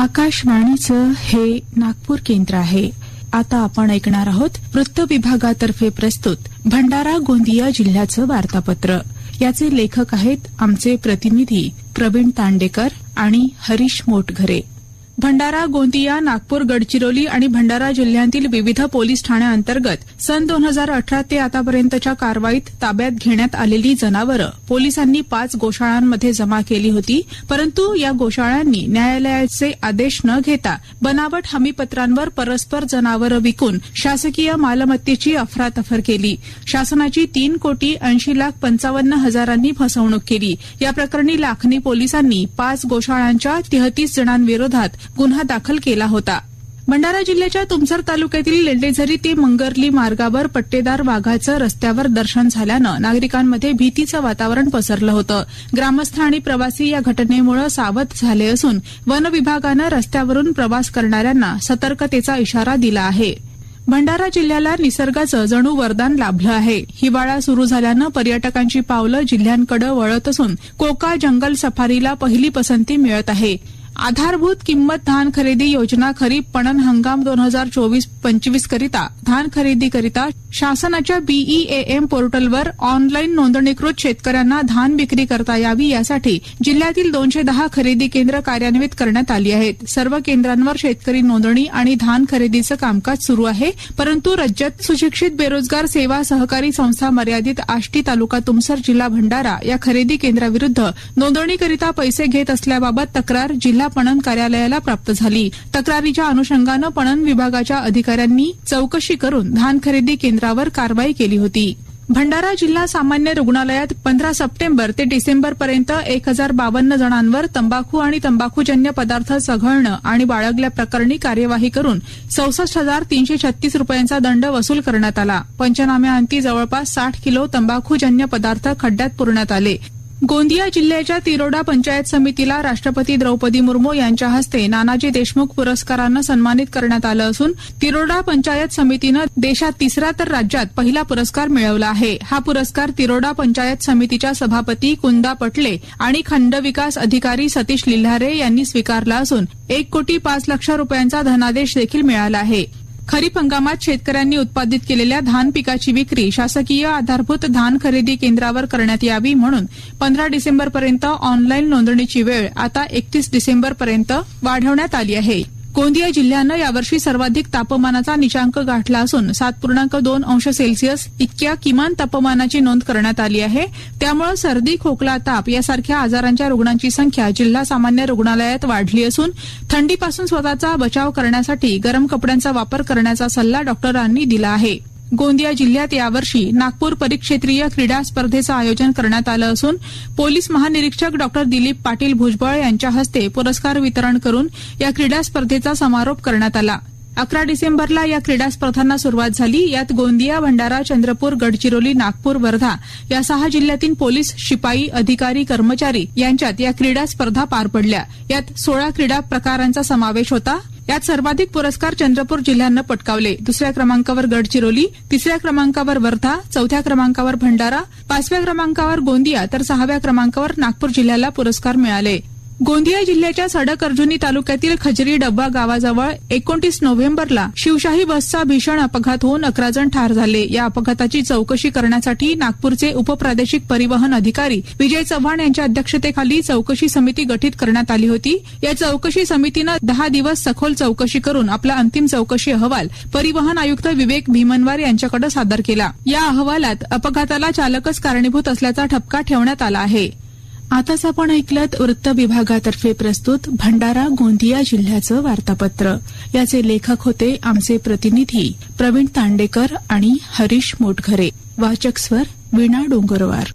आकाशवाणीचं हे नागपूर केंद्र आहे. आता आपण ऐकणार आहोत वृत्त विभागातर्फे प्रस्तुत भंडारा गोंदिया जिल्ह्याचं वार्तापत्र. याचे लेखक आहेत आमचे प्रतिनिधी प्रवीण तांडेकर आणि हरीश मोटघरे. भंडारा गोंदिया नागपूर गडचिरोली आणि भंडारा जिल्ह्यातील विविध पोलीस ठाण्याअंतर्गत सन दोन हजार अठरा ते आतापर्यंतच्या कारवाईत ताब्यात घेण्यात आलेली जनावरं पोलिसांनी पाच गोशाळांमध्ये जमा केली होती. परंतु या गोशाळांनी न्यायालयाचे आदेश न घेता बनावट हमीपत्रांवर परस्पर जनावरं विकून शासकीय मालमत्तेची अफरातफर केली. शासनाची तीन कोटी ऐंशी लाख पंचावन्न हजारांनी फसवणूक केली. या प्रकरणी लाखनी पोलिसांनी पाच गोशाळांच्या तेहतीस जणांविरोधात गुन्हा दाखल केला होता. भंडारा जिल्ह्याच्या तुमसर तालुक्यातील लेंडेझरी ते मंगरली मार्गावर पट्टेदार वाघाचं रस्त्यावर दर्शन झाल्यानं नागरिकांमध्ये भीतीचं वातावरण पसरलं होतं. ग्रामस्थ आणि प्रवासी या घटनेमुळे सावध झाले असून वन विभागानं रस्त्यावरून प्रवास करणाऱ्यांना सतर्कतेचा इशारा दिला आहे. भंडारा जिल्ह्याला निसर्गाचं जणू वरदान लाभलं आहे. हिवाळा सुरू झाल्यानं पर्यटकांची पावलं जिल्ह्यांकडे वळत असून कोका जंगल सफारीला पहिली पसंती मिळत आहे. आधारभूत किंमत धान खरेदी योजना खरीप पणन हंगाम दोन हजार चोवीस पंचवीस करिता धान खरेदी करिता शासनाच्या बीईएएम पोर्टलवर ऑनलाईन नोंदणीकृत शेतकऱ्यांना धान विक्री करता यावी यासाठी जिल्ह्यातील दोनशे दहा खरेदी केंद्र कार्यान्वित करण्यात आली आहेत. सर्व केंद्रांवर शेतकरी नोंदणी आणि धान खरेदीचं कामकाज सुरू आहे परंतु राज्यात सुशिक्षित बेरोजगार सेवा सहकारी संस्था मर्यादित आष्टी तालुका तुमसर जिल्हा भंडारा या खरेदी केंद्राविरुद्ध नोंदणीकरिता पैसे घेत असल्याबाबत तक्रार जिल्हा पणन कार्यालयाला प्राप्त झाली. तक्रारीच्या अनुषंगानं पणन विभागाच्या अधिकाऱ्यांनी चौकशी करून धान खरेदी केंद्रावर कारवाई केली होती. भंडारा जिल्हा सामान्य रुग्णालयात पंधरा सप्टेंबर ते डिसेंबर पर्यंत एक हजार बावन्न जणांवर तंबाखू आणि तंबाखूजन्य पदार्थ चघळणं आणि बाळगल्याप्रकरणी कार्यवाही करून चौसष्ट हजार तीनशे छत्तीस रुपयांचा दंड वसूल करण्यात आला. पंचनाम्याअंती जवळपास साठ किलो तंबाखूजन्य पदार्थ खड्ड्यात पुरण्यात आले. गोंदिया जिल्ह्याच्या तिरोडा पंचायत समितीला राष्ट्रपती द्रौपदी मुर्मू यांच्या हस्ते नानाजी देशमुख पुरस्कारानं सन्मानित करण्यात आलं असून तिरोडा पंचायत समितीनं देशात तिसरा तर राज्यात पहिला पुरस्कार मिळवला आहे. हा पुरस्कार तिरोडा पंचायत समितीच्या सभापती कुंदा पटले आणि खंड विकास अधिकारी सतीश लिल्हारे यांनी स्वीकारला असून एक कोटी पाच लक्ष रुपयांचा धनादेश देखील मिळाला आहे. खरीप हंगामात शेतकऱ्यांनी उत्पादित केलेल्या धान पिकाची विक्री शासकीय आधारभूत धान खरेदी केंद्रावर करण्यात यावी म्हणून पंधरा डिसेंबरपर्यंत ऑनलाईन नोंदणीची वेळ आता एकतीस डिसेंबरपर्यंत वाढवण्यात आली आहे. गोंदिया जिल्ह्यानं यावर्षी सर्वाधिक तापमानाचा निचांक गाठला असून सात पूर्णांक दोन अंश सेल्सिअस इतक्या किमान तापमानाची नोंद करण्यात आली आहे. त्यामुळे सर्दी खोकला ताप यासारख्या आजारांच्या रुग्णांची संख्या जिल्हा सामान्य रुग्णालयात वाढली असून थंडीपासून स्वतःचा बचाव करण्यासाठी गरम कपड्यांचा वापर करण्याचा सल्ला डॉक्टरांनी दिला आहे. गोंदिया जिल्ह्यात यावर्षी नागपूर परिक्षेत्रीय क्रीडा स्पर्धेचं आयोजन करण्यात आलं असून पोलीस महानिरीक्षक डॉक्टर दिलीप पाटील भुजबळ यांच्या हस्ते पुरस्कार वितरण करून या क्रीडा स्पर्धेचा समारोप करण्यात आला. अकरा डिसेंबरला या क्रीडा स्पर्धांना सुरुवात झाली. यात गोंदिया भंडारा चंद्रपूर गडचिरोली नागपूर वर्धा या सहा जिल्ह्यातील पोलीस शिपाई अधिकारी कर्मचारी यांच्यात या क्रीडा स्पर्धा पार पडल्या. यात सोळा क्रीडा प्रकारांचा समावेश होता. यात सर्वाधिक पुरस्कार चंद्रपूर जिल्ह्यानं पटकावले. दुसऱ्या क्रमांकावर गडचिरोली तिसऱ्या क्रमांकावर वर्धा चौथ्या क्रमांकावर भंडारा पाचव्या क्रमांकावर गोंदिया तर सहाव्या क्रमांकावर नागपूर जिल्ह्याला पुरस्कार मिळाले. गोंदिया जिल्ह्याच्या सडक अर्जुनी तालुक्यातील खजरी डब्बा गावाजवळ एकोणतीस नोव्हेंबरला शिवशाही बसचा भीषण अपघात होऊन अकरा जण ठार झाले. या अपघाताची चौकशी करण्यासाठी नागपूरचे उपप्रादेशिक परिवहन अधिकारी विजय चव्हाण यांच्या अध्यक्षतेखाली चौकशी समिती गठीत करण्यात आली होती. या चौकशी समितीनं दहा दिवस सखोल चौकशी करून आपला अंतिम चौकशी अहवाल परिवहन आयुक्त विवेक भीमनवार यांच्याकडे सादर केला. या अहवालात अपघाताला चालकच कारणीभूत असल्याचा ठपका ठेवण्यात आला आहे. आताच आपण ऐकलत वृत्त विभागातर्फे प्रस्तुत भंडारा गोंदिया जिल्ह्याचं वार्तापत्र. याचे लेखक होते आमचे प्रतिनिधी प्रवीण तांडेकर आणि हरीश मोटघरे. वाचक स्वर वीणा डोंगरवार.